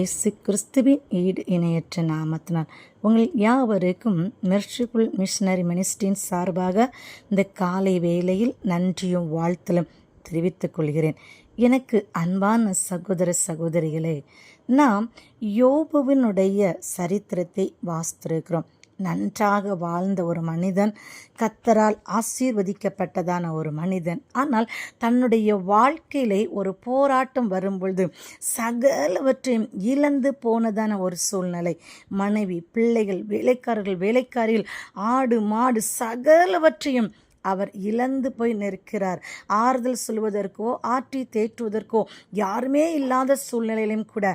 இயேசு கிறிஸ்துவின் ஈடு இணையற்ற நாமத்தினால் உங்கள் யாவருக்கும் மெர்ஷிபுல் மிஷனரி மினிஸ்ட்ரியின் சார்பாக இந்த காலை வேளையில் நன்றியும் வாழ்த்தலும் தெரிவித்துக் கொள்கிறேன். எனக்கு அன்பான சகோதர சகோதரிகளே நாம் யோபுவினுடைய சரித்திரத்தை வாசித்திருக்கிறோம். நன்றாக வாழ்ந்த ஒரு மனிதன் கத்தரால் ஆசீர்வதிக்கப்பட்டதான ஒரு மனிதன். ஆனால் தன்னுடைய வாழ்க்கையிலே ஒரு போராட்டம் வரும்பொழுது சகலவற்றையும் இழந்து போனதான ஒரு சூழ்நிலை. மனைவி பிள்ளைகள் வேலைக்காரர்கள் வேலைக்காரிகள் ஆடு மாடு சகலவற்றையும் அவர் இழந்து போய் நிற்கிறார். ஆறுதல் சொல்வதற்கோ ஆற்றி தேற்றுவதற்கோ யாருமே இல்லாத சூழ்நிலையிலும் கூட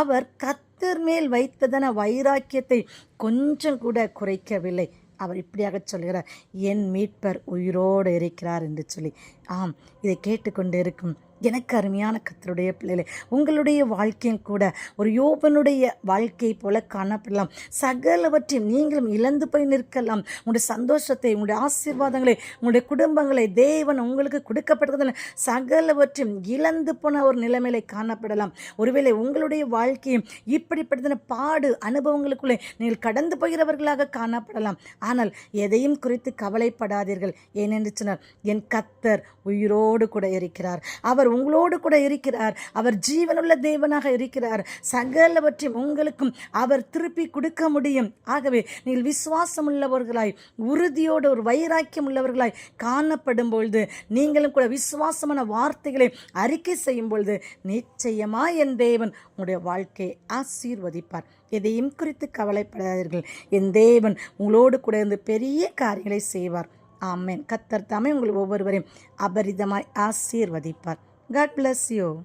அவர் கத் கத்தர் மேல் வைத்ததன வைராக்கியத்தை கொஞ்சம் கூட குறைக்கவில்லை. அவர் இப்படியாக சொல்கிறார் என் மீட்பர் உயிரோடு இருக்கிறார் என்று சொல்லி. ஆம் இதை கேட்டுக்கொண்டு இருக்கும் எனக்கு அருமையான கத்தருடைய பிள்ளைகளே உங்களுடைய வாழ்க்கையும் கூட ஒரு யோபனுடைய வாழ்க்கை போல காணப்படலாம். சகலவற்றையும் நீங்களும் இழந்து போய் நிற்கலாம். உங்களுடைய சந்தோஷத்தை உங்களுடைய ஆசீர்வாதங்களை உங்களுடைய குடும்பங்களை தேவன் உங்களுக்கு கொடுக்கப்பட்டதில் சகலவற்றையும் இழந்து போன ஒரு நிலைமையில காணப்படலாம். ஒருவேளை உங்களுடைய வாழ்க்கையும் இப்படிப்பட்டதான பாடு அனுபவங்களுக்குள்ளே நீங்கள் கடந்து போகிறவர்களாக காணப்படலாம். ஆனால் எதையும் குறித்து கவலைப்படாதீர்கள். ஏனென்று சொன்னார் என் கத்தர் உயிரோடு கூட இருக்கிறார். அவர் உங்களோடு கூட இருக்கிறார். அவர் ஜீவனுள்ள தேவனாக இருக்கிறார். சகலவற்றையும் உங்களுக்கும் அவர் திருப்பி கொடுக்க முடியும். ஆகவே நீங்கள் விசுவாசம் உள்ளவர்களாய் உறுதியோடு ஒரு வைராக்கியம் உள்ளவர்களாய் காணப்படும் பொழுது நீங்களும் கூட விசுவாசமான வார்த்தைகளை அறிக்கை செய்யும் பொழுது நிச்சயமா என் தேவன் உங்களுடைய வாழ்க்கையை ஆசீர்வதிப்பார். எதையும் குறித்து கவலைப்படாதீர்கள். என் தேவன் உங்களோடு கூட இருந்து பெரிய காரியங்களை செய்வார். ஆமேன். கத்தர் தாமே உங்கள் ஒவ்வொருவரையும் அபரிதமாய் ஆசீர்வதிப்பார். God bless you.